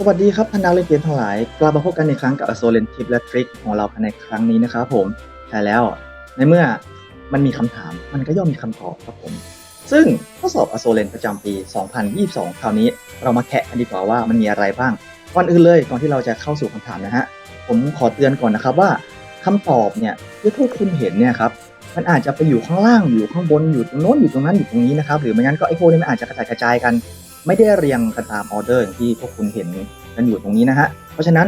สวัสดีครับท่านนักเล่นเกมทั้งหลาย กลับมาพบกันอีกครั้งกับอโซเลนทิปและทริคของเราในครั้งนี้นะครับผมใช่แล้ว ในเมื่อมันมีคำถามมันก็ย่อมมีคำตอบครับผม ซึ่งข้อสอบอโซเลนประจำปี 2022 คราวนี้เรามาแคะกันดีกว่าว่ามันมีอะไรบ้างก่อนอื่นเลยก่อนที่เราจะเข้าสู่คำถามนะฮะผมขอเตือนก่อนนะครับว่าคำตอบเนี่ยที่พวกคุณเห็นเนี่ยครับมันอาจจะไปอยู่ข้างล่างอยู่ข้างบนอยู่ตรงโน้นอยู่ตรงนั้นอยู่ตรงนี้นะครับหรือไม่งั้นก็ไอ้พวกนี้มันอาจจะกระจายกระจายกัน ไม่ได้เรียงกันตามออเดอร์อย่างที่พวกคุณเห็นกันอยู่ตรงนี้นะฮะ เพราะฉะนั้น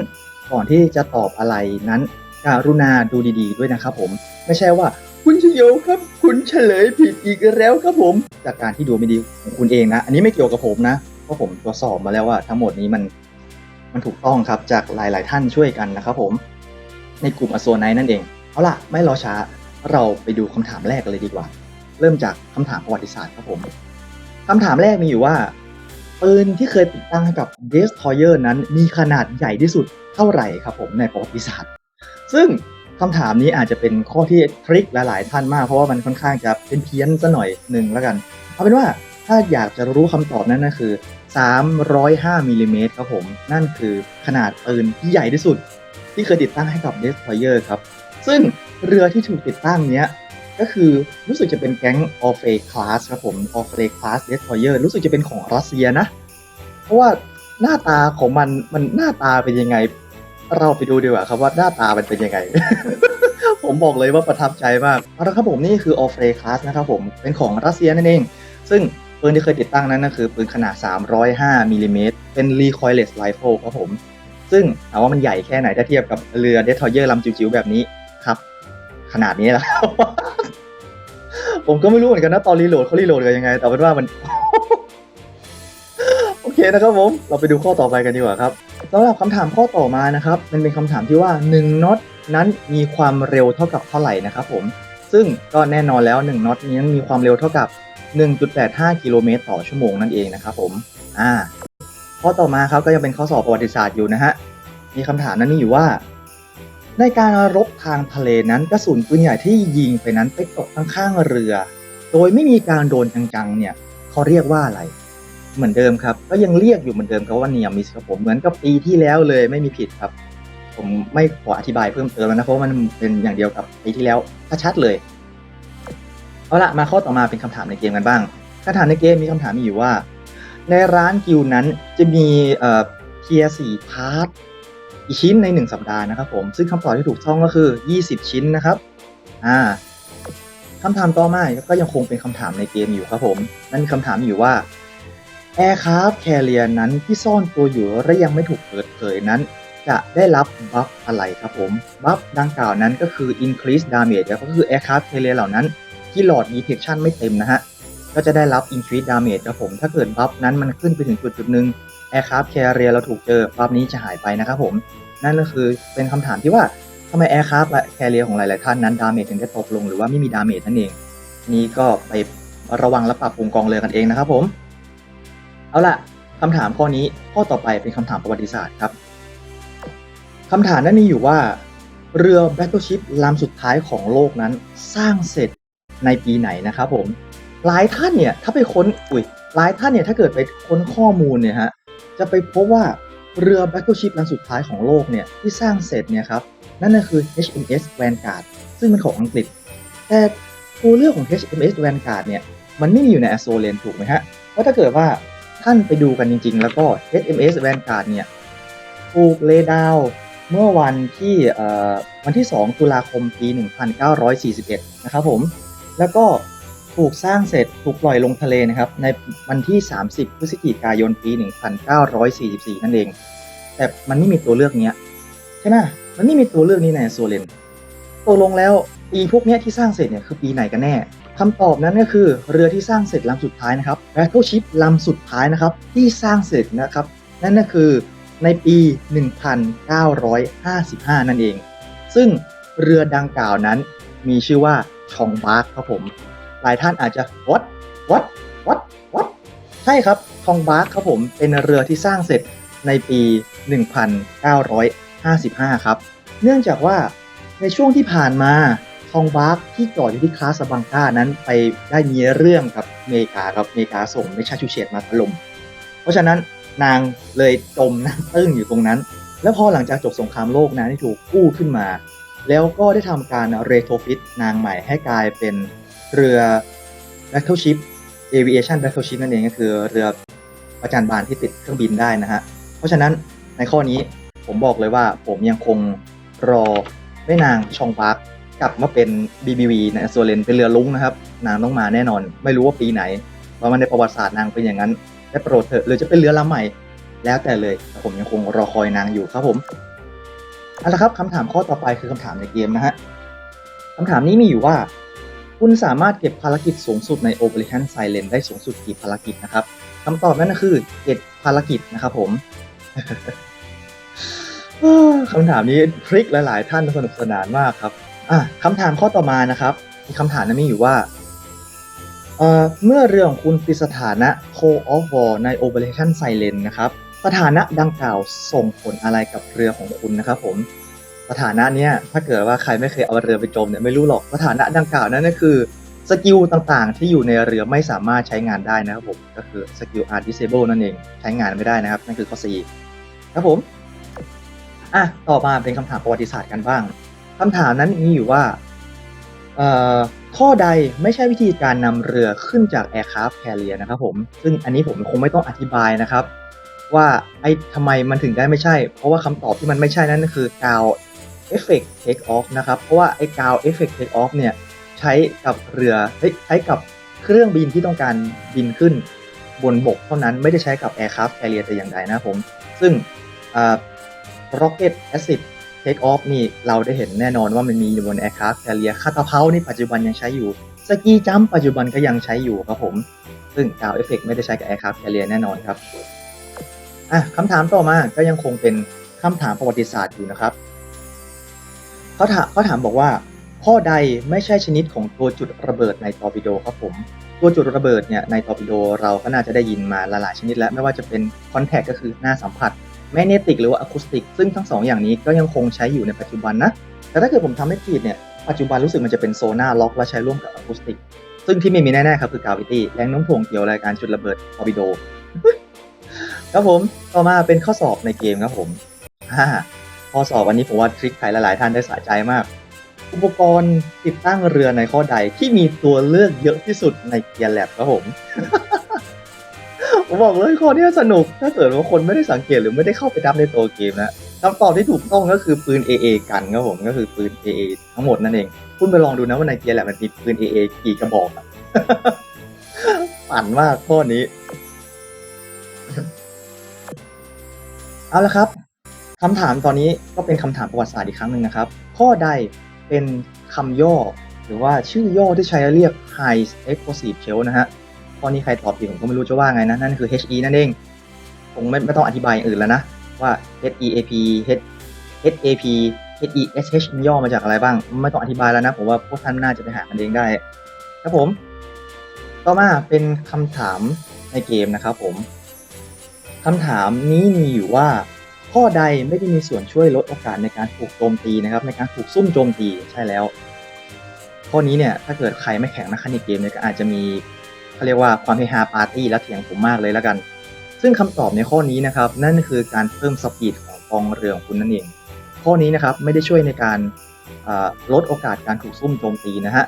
ก่อนที่จะตอบอะไรนั้นการุณาดูดีๆด้วยนะครับผม ไม่ใช่ว่า คุณชโยครับ คุณเฉลยผิดอีกแล้วครับผม จากการที่ดูไม่ดีของคุณเองนะ อันนี้ไม่เกี่ยวกับผมนะ เพราะผมตรวจสอบมาแล้วว่าทั้งหมดนี้มันมันถูกต้องครับจากหลายๆท่านช่วยกันนะครับผม ในกลุ่มอโซไนนั่นเอง เอาล่ะ ไม่รอช้าเราไปดูคำถามแรกกันเลยดีกว่า เริ่มจากคำถามประวัติศาสตร์ครับผมคำถามแรกมีอยู่ว่า ปืนที่เคยติดตั้งให้กับ Destroyer นั้นมีขนาดใหญ่ที่สุดเท่าไหร่ครับผมในประวัติศาสตร์ ซึ่งคำถามนี้อาจจะเป็นข้อที่ทริคหลาย ๆ ท่านมากเพราะว่ามันค่อนข้างจะเป็นเพี้ยนซะหน่อยหนึ่งแล้วกัน เอาเป็นว่าถ้าอยากจะรู้คำตอบนั้นนะคือ 305มิลลิเมตรครับผม นั่นคือขนาดปืนที่ใหญ่ที่สุด ที่เคยติดตั้งให้กับ Destroyer ครับ ซึ่งเรือที่ถูกติดตั้งเนี้ย ก็คือรู้สึกจะเป็นแก๊ง o r f e Class ครับผม o r f e Class Destroyer รู้สึกจะเป็นของรัสเซียนะ เพราะว่าหน้าตาของมันมันหน้าตาเป็นยังไง เราไปดูดีกว่าครับว่าหน้าตามันเป็นยังไง ผมบอกเลยว่าประทับใจมากเอาละครับผมนี่คือ o r f e Class นะครับผมเป็นของรัสเซียนั่นเอง ซึ่งปืนที่เคยติดตั้งนั้นก็คือปืนขนาด 305มิลลิเมตรเป็น recoilless rifle ครับผม ซึ่งถามว่ามันใหญ่แค่ไหนถ้าเทียบกับเรือ Destroyer ลำจิ๋วๆแบบนี้ครับ ขนาดนี้และครับ ผมก็ไม่รู้เหมือนกันนะตอนรีโหลดเขารีโหลดกันยังไง แต่เป็นว่ามัน โอเคนะครับผม เราไปดูข้อต่อไปกันดีกว่าครับสำหรับคำถามข้อต่อมานะครับ มันเป็นคำถามที่ว่า1น็อตนั้นมีความเร็วเท่ากับเท่าไหร่นะครับผม ซึ่งก็แน่นอนแล้ว1น็อตนี้มีความเร็วเท่ากับ 1.85 กิโลเมตรต่อชั่วโมงนั่นเองนะครับผม อ่า ข้อต่อมาครับก็ยังเป็นข้อสอบประวัติศาสตร์อยู่นะฮะ มีคำถามนั้นมีอยู่ว่า ในการรบทางทะเลนั้นกระสุนปืนใหญ่ที่ยิงไปนั้นไปตกข้างๆเรือ โดยไม่มีการโดนจังๆเนี่ยเขาเรียกว่าอะไร เหมือนเดิมครับ ก็ยังเรียกอยู่เหมือนเดิมครับว่าเนียมิสครับผมเหมือนกับปีที่แล้วเลยไม่มีผิดครับ ผมไม่ขออธิบายเพิ่มเติมแล้วนะเพราะมันเป็นอย่างเดียวกับปีที่แล้วชัดๆเลยเอาละมาข้อต่อมาเป็นคำถามในเกมกันบ้างคำถามในเกมมีคำถามมีอยู่ว่า ในร้านกิลนั้นจะมีเอ่อเทียสี่พาร์ท กชิ้นใน 1 สัปดาห์นะครับผมซึ่งคำตอบที่ถูกต้องก็คือ 20 ชิ้นนะครับอ่าคำถามต่อมาก็ยังคงเป็นคำถามในเกมอยู่ครับผม นั่นคำถามอยู่ว่า Aircraft Carrier นั้นที่ซ่อนตัวอยู่และยังไม่ถูกเปิดเผยนั้น จะได้รับบัฟอะไรครับผม บัฟดังกล่าวนั้นก็คือ increase damage ก็คือ Aircraft Carrier เหล่านั้น ที่หลอด detection ไม่เต็มนะฮะ ก็จะได้รับ increase damage ครับผม ถ้าเกิดบัฟนั้นมันขึ้นไปถึงจุดจุดหนึ่ง Aircraft Carrier เราถูกเจอบัฟนี้จะหายไปนะครับผม นั่นก็คือเป็นคำถามที่ว่าทำไม Aircraft และ Carrier ของหลายๆท่านนั้น damage ถึงได้ตกลงหรือว่าไม่มี damage นั่นเอง นี่ก็ไประวังและปรับปรุงกองเรือกันเองนะครับผม เอาล่ะคำถามข้อนี้ข้อต่อไปเป็นคำถามประวัติศาสตร์ครับคำถามนั้นมีอยู่ว่า เรือ Battleship ลำสุดท้ายของโลกนั้นสร้างเสร็จในปีไหนนะครับผมหลายท่านเนี่ยถ้าไปค้นอุ้ยหลายท่านเนี่ยถ้าเกิดไปค้นข้อมูลเนี่ยฮะ จะไปพบว่าเรือ Battleship ลำสุดท้ายของโลกเนี่ยที่สร้างเสร็จเนี่ยครับนั่นก็คือ HMS Vanguard ซึ่งเป็นของอังกฤษ แต่ตัวเลือกของ HMS Vanguard เนี่ยมันไม่มีอยู่ใน a z o l a n ถูกไหมฮะ เพราะถ้าเกิดว่าท่านไปดูกันจริง ๆ แล้วก็ HMS Vanguard เนี่ยถูกเลดาวเมื่อวันที่เอ่อวันที่ 2 ตุลาคมปี 1941 นะครับผม แล้วก็ ถูกสร้างเสร็จถูกปล่อยลงทะเลนะครับในวันที่ 30 พฤศจิกายนปี 1944 นั่นเอง แต่มันไม่มีตัวเลือกเนี้ยใช่ไหมมันไม่มีตัวเลือกนี้ในโซเลนตกลงแล้วปีพวกนี้ที่สร้างเสร็จเนี่ยคือปีไหนกันแน่คำตอบนั้นก็คือเรือที่สร้างเสร็จลำสุดท้ายนะครับ Battleship ลำสุดท้ายนะครับที่สร้างเสร็จนะครับ นั่นก็คือในปี 1955 นั่นเอง ซึ่งเรือดังกล่าวนั้นมีชื่อว่าชองบาร์กครับผม หลายท่านอาจจะ what what what what ใช่ครับชองบาร์กครับผมเป็นเรือที่สร้างเสร็จในปี 1955 ครับ เนื่องจากว่าในช่วงที่ผ่านมาทองบาร์กที่จอดอยู่ที่คลาสบังกานั้นไปได้มีเรื่องกับอเมริกาครับอเมริกาส่งเมชาชูเชตมาถล่มเพราะฉะนั้นนางเลยจมน้ำตึ้งอยู่ตรงนั้น แล้วพอหลังจากจบสงครามโลกนางได้ถูกกู้ขึ้นมา แล้วก็ได้ทำการเรโทฟิตนางใหม่ให้กลายเป็น เรือ Battleship Aviation Battleship นั่นเองก็คือเรือประจันบานที่ติดเครื่องบินได้นะฮะ เพราะฉะนั้นในข้อนี้ผมบอกเลยว่าผมยังคงรอแม่นางชองปาร์กกลับมาเป็น BBV ในโซเลนเป็นเรือลุ้งนะครับ นางต้องมาแน่นอน ไม่รู้ว่าปีไหนเพราะมันในประวัติศาสตร์นางเป็นอย่างนั้นได้โปรดเถอะหรือจะเป็นเรือลำใหม่ แล้วแต่เลยแต่ผมยังคงรอคอยนางอยู่ครับผมเอาละครับคำถามข้อต่อไปคือคำถามในเกมนะฮะคำถามนี้มีอยู่ว่า คุณสามารถเก็บภารกิจสูงสุดใน Operation Silent ได้สูงสุดกี่ภารกิจนะครับคำตอบนั่นก็คือเจ็ดภารกิจนะครับผมคำถามนี้ทริคหลายๆ ท่านสนุกสนานมากครับอะคำถามข้อต่อมานะครับมีคำถามนั้นมีอยู่ว่าเอ่อเมื่อเรือของคุณติดสถานะ Cold of War ใน Operation Silent นะครับ สถานะดังกล่าวส่งผลอะไรกับเรือของคุณนะครับผม สถานะเนี้ยถ้าเกิดว่าใครไม่เคยเอาเรือไปจมเนี่ยไม่รู้หรอกสถานะดังกล่าวนั้นก็คือสกิลต่างๆ ที่อยู่ในเรือไม่สามารถใช้งานได้นะครับผมก็คือสกิล are disable นั่นเองใช้งานไม่ได้นะครับ นั่นคือข้อ 4 ครับผมอะต่อมาเป็นคำถามประวัติศาสตร์กันบ้างคำถามนั้นมีอยู่ว่าเอ่อข้อใดไม่ใช่วิธีการนำเรือขึ้นจาก aircraft carrier นะครับผมซึ่งอันนี้ผมคงไม่ต้องอธิบายนะครับ ว่าไอ้ทำไมมันถึงได้ไม่ใช่ เพราะว่าคำตอบที่มันไม่ใช่นั่นก็คือกาว effect take off นะครับ เพราะว่าไอ้กาว effect take off เนี่ยใช้กับเรือเฮ้ยใช้กับเครื่องบินที่ต้องการบินขึ้นบนบกเท่านั้นไม่ได้ใช้กับ aircraft carrier แต่อย่างใดนะครับผม ซึ่งอ่า rocket acid take off นี่เราได้เห็นแน่นอนว่ามันมีอยู่บน aircraft carrier คาตาเพานี่ปัจจุบันยังใช้อยู่ สกีจัมป์ปัจจุบันก็ยังใช้อยู่ครับผม ซึ่งกาวเอฟเฟกไม่ได้ใช้กับ aircraft carrier แน่นอนครับอะคำถามต่อมาก็ยังคงเป็นคำถามประวัติศาสตร์อยู่นะครับ เขาถามเขาถามบอกว่า ข้อใดไม่ใช่ชนิดของตัวจุดระเบิดในตอร์ปิโดครับผม ตัวจุดระเบิดเนี่ยในตอร์ปิโดเราก็น่าจะได้ยินมาหลายๆชนิดแล้วไม่ว่าจะเป็นคอนแทคก็คือหน้าสัมผัสแมกเนติกหรือว่าอะคูสติก ซึ่งทั้งสองอย่างนี้ก็ยังคงใช้อยู่ในปัจจุบันนะ แต่ถ้าเกิดผมทำไม่ผิดเนี่ยปัจจุบันรู้สึกมันจะเป็นโซน่าล็อกและใช้ร่วมกับอะคูสติก ซึ่งที่ไม่มีแน่ๆครับคือกาวิตี้แรงโน้มถ่วงเกี่ยวรกับการจุดระเบิดตอร์ปิโดครับผมต่อมาเป็นข้อสอบในเกมครับผมฮ่า ข้อสอบวันนี้ผมว่าทริคใครหลายๆท่านได้สะใจมาก อุปกรณ์ติดตั้งเรือในข้อใดที่มีตัวเลือกเยอะที่สุดในเกียร์แลบครับผมผมบอกเลยข้อนี้สนุก ถ้าเกิดว่าคนไม่ได้สังเกตหรือไม่ได้เข้าไปดับในตัวเกมนะคำตอบที่ถูกต้องก็คือปืน AA กันครับผมก็คือปืน AA ทั้งหมดนั่นเอง คุณไปลองดูนะว่าในเกียร์แลบมันมีปืน AA กี่กระบอกอะปั่นมากข้อนี้ เอาละครับ คำถามตอนนี้ก็เป็นคำถามประวัติศาสตร์อีกครั้งหนึ่งนะครับ ข้อใดเป็นคำย่อ หรือว่าชื่อย่อที่ใช้เรียก High Explosive Shell นะฮะข้อนี้ใครตอบผิดผมก็ไม่รู้จะว่าไงนะ นั่นคือ HE นั่นเองผมไม่ไม่ต้องอธิบายอย่างอื่นแล้วนะว่า HEAP H HAP HESH มันย่อมาจากอะไรบ้าง ไม่ต้องอธิบายแล้วนะ ผมว่าพวกท่านน่าจะไปหากันเองได้ครับผม ต่อมาเป็นคำถามในเกมนะครับผมคำถามนี้มีอยู่ว่า ข้อใดไม่ได้มีส่วนช่วยลดโอกาสในการถูกโจมตีนะครับ ในการถูกซุ่มโจมตีใช่แล้ว ข้อนี้เนี่ยถ้าเกิดใครไม่แข็งนักในเกมเนี่ยก็อาจจะมีเขาเรียกว่าความเฮฮาปาร์ตี้และเถียงผมมากเลยแล้วกัน ซึ่งคำตอบในข้อนี้นะครับ นั่นคือการเพิ่มสปีดของกองเรือของคุณนั่นเอง ข้อนี้นะครับไม่ได้ช่วยในการลดโอกาสการถูกซุ่มโจมตีนะฮะ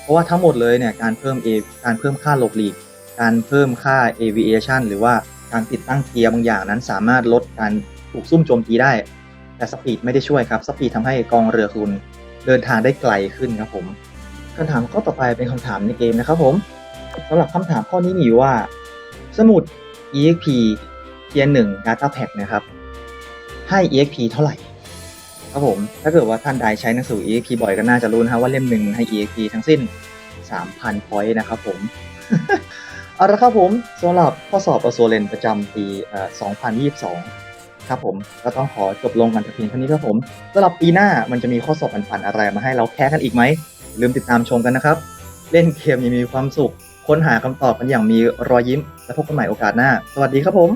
เพราะว่าทั้งหมดเลยเนี่ยการเพิ่ม A การเพิ่มค่าหลบหลีก การเพิ่มค่า aviation หรือว่าการติดตั้งเกียร์บางอย่างนั้นสามารถลดการ ถูกซุ่มโจมตีได้ แต่สปีดไม่ได้ช่วยครับ สปีดทำให้กองเรือคุณเดินทางได้ไกลขึ้นครับผมคำถามข้อต่อไปเป็นคำถามในเกมนะครับผมสำหรับคำถามข้อนี้มีอยู่ว่า สมุด exp เทียร์หนึ่ง data pack นะครับ ให้ exp เท่าไหร่ครับผมถ้าเกิดว่าท่านใดใช้หนังสือ exp บ่อยก็น่าจะรู้นะครับว่าเล่มหนึ่งให้ exp ทั้งสิ้น 3,000 point นะครับผมเอาละครับผมสำหรับข้อสอบประโซเลนประจำปีเอ่อ2022 ครับผมก็ต้องขอจบลงกันแต่เพียงเท่านี้ครับผมสำหรับปีหน้ามันจะมีข้อสอบปันๆอะไรมาให้เราแค่กันอีกไหมลืมติดตามชมกันนะครับ เล่นเกมยังมีความสุข ค้นหาคำตอบกันอย่างมีรอยยิ้ม และพบกันใหม่โอกาสหน้า สวัสดีครับผม